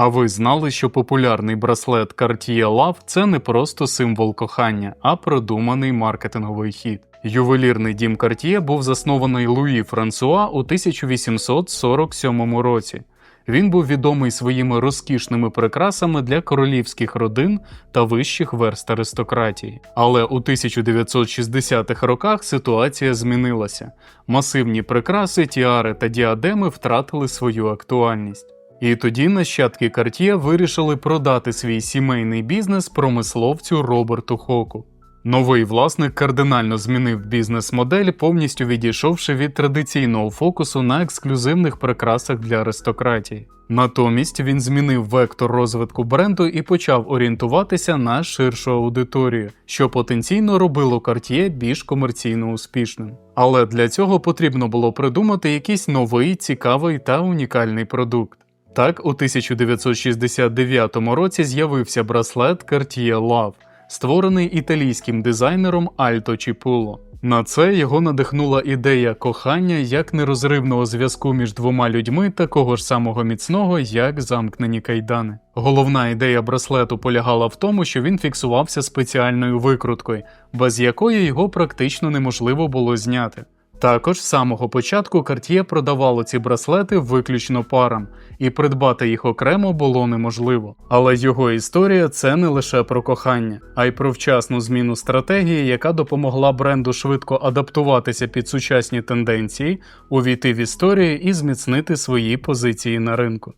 А ви знали, що популярний браслет Cartier Love – це не просто символ кохання, а продуманий маркетинговий хід. Ювелірний дім Cartier був заснований Луї Франсуа у 1847 році. Він був відомий своїми розкішними прикрасами для королівських родин та вищих верст аристократії. Але у 1960-х роках ситуація змінилася. Масивні прикраси, тіари та діадеми втратили свою актуальність. І тоді нащадки Cartier вирішили продати свій сімейний бізнес промисловцю Роберту Хоку. Новий власник кардинально змінив бізнес-модель, повністю відійшовши від традиційного фокусу на ексклюзивних прикрасах для аристократії. Натомість він змінив вектор розвитку бренду і почав орієнтуватися на ширшу аудиторію, що потенційно робило Cartier більш комерційно успішним. Але для цього потрібно було придумати якийсь новий, цікавий та унікальний продукт. Так, у 1969 році з'явився браслет Cartier Love, створений італійським дизайнером Альто Чіпуло. На це його надихнула ідея кохання як нерозривного зв'язку між двома людьми такого ж самого міцного, як замкнені кайдани. Головна ідея браслету полягала в тому, що він фіксувався спеціальною викруткою, без якої його практично неможливо було зняти. Також з самого початку Cartier продавало ці браслети виключно парам, і придбати їх окремо було неможливо. Але його історія це не лише про кохання, а й про вчасну зміну стратегії, яка допомогла бренду швидко адаптуватися під сучасні тенденції, увійти в історію і зміцнити свої позиції на ринку.